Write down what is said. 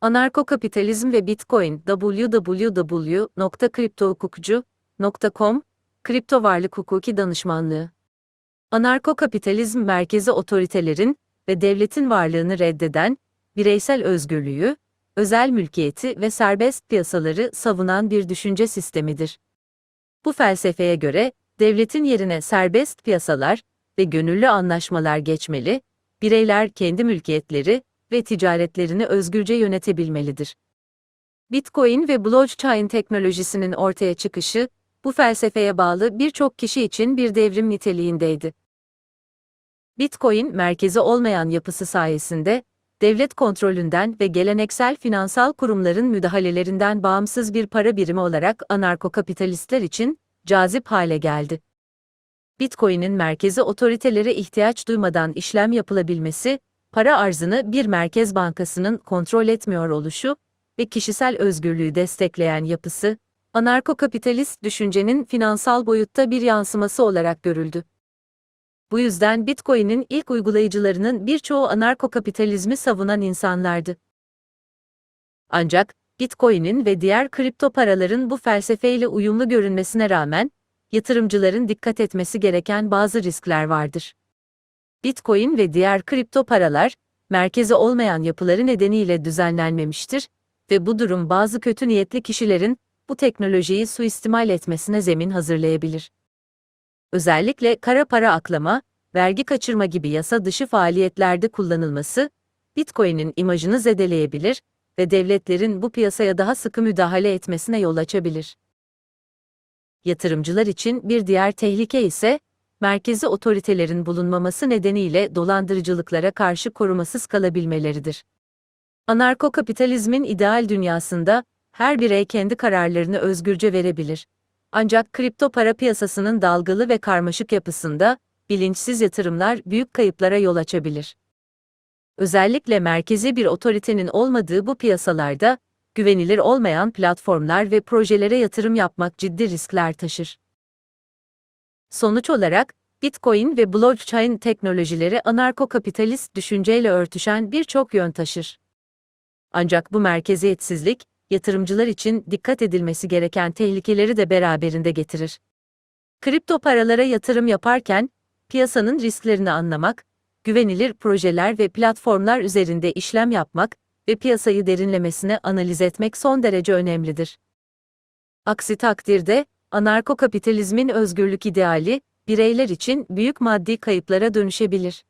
Anarkokapitalizm ve Bitcoin www.kriptohukukcu.com Kripto Varlık Hukuki Danışmanlığı Anarkokapitalizm merkezi otoritelerin ve devletin varlığını reddeden, bireysel özgürlüğü, özel mülkiyeti ve serbest piyasaları savunan bir düşünce sistemidir. Bu felsefeye göre, devletin yerine serbest piyasalar ve gönüllü anlaşmalar geçmeli, bireyler kendi mülkiyetleri ve ticaretlerini özgürce yönetebilmelidir. Bitcoin ve blockchain teknolojisinin ortaya çıkışı, bu felsefeye bağlı birçok kişi için bir devrim niteliğindeydi. Bitcoin, merkezi olmayan yapısı sayesinde, devlet kontrolünden ve geleneksel finansal kurumların müdahalelerinden bağımsız bir para birimi olarak anarkokapitalistler için cazip hale geldi. Bitcoin'in merkezi otoritelere ihtiyaç duymadan işlem yapılabilmesi, para arzını bir merkez bankasının kontrol etmiyor oluşu ve kişisel özgürlüğü destekleyen yapısı, anarkokapitalist düşüncenin finansal boyutta bir yansıması olarak görüldü. Bu yüzden Bitcoin'in ilk uygulayıcılarının birçoğu anarkokapitalizmi savunan insanlardı. Ancak, Bitcoin'in ve diğer kripto paraların bu felsefeyle uyumlu görünmesine rağmen, yatırımcıların dikkat etmesi gereken bazı riskler vardır. Bitcoin ve diğer kripto paralar, merkezi olmayan yapıları nedeniyle düzenlenmemiştir ve bu durum bazı kötü niyetli kişilerin bu teknolojiyi suistimal etmesine zemin hazırlayabilir. Özellikle kara para aklama, vergi kaçırma gibi yasa dışı faaliyetlerde kullanılması, Bitcoin'in imajını zedeleyebilir ve devletlerin bu piyasaya daha sıkı müdahale etmesine yol açabilir. Yatırımcılar için bir diğer tehlike ise, merkezi otoritelerin bulunmaması nedeniyle dolandırıcılıklara karşı korumasız kalabilmeleridir. Anarkokapitalizmin ideal dünyasında, her birey kendi kararlarını özgürce verebilir. Ancak kripto para piyasasının dalgalı ve karmaşık yapısında, bilinçsiz yatırımlar büyük kayıplara yol açabilir. Özellikle merkezi bir otoritenin olmadığı bu piyasalarda, güvenilir olmayan platformlar ve projelere yatırım yapmak ciddi riskler taşır. Sonuç olarak, Bitcoin ve blockchain teknolojileri anarko-kapitalist düşünceyle örtüşen birçok yön taşır. Ancak bu merkeziyetsizlik, yatırımcılar için dikkat edilmesi gereken tehlikeleri de beraberinde getirir. Kripto paralara yatırım yaparken, piyasanın risklerini anlamak, güvenilir projeler ve platformlar üzerinde işlem yapmak ve piyasayı derinlemesine analiz etmek son derece önemlidir. Aksi takdirde, anarko-kapitalizmin özgürlük ideali, bireyler için büyük maddi kayıplara dönüşebilir.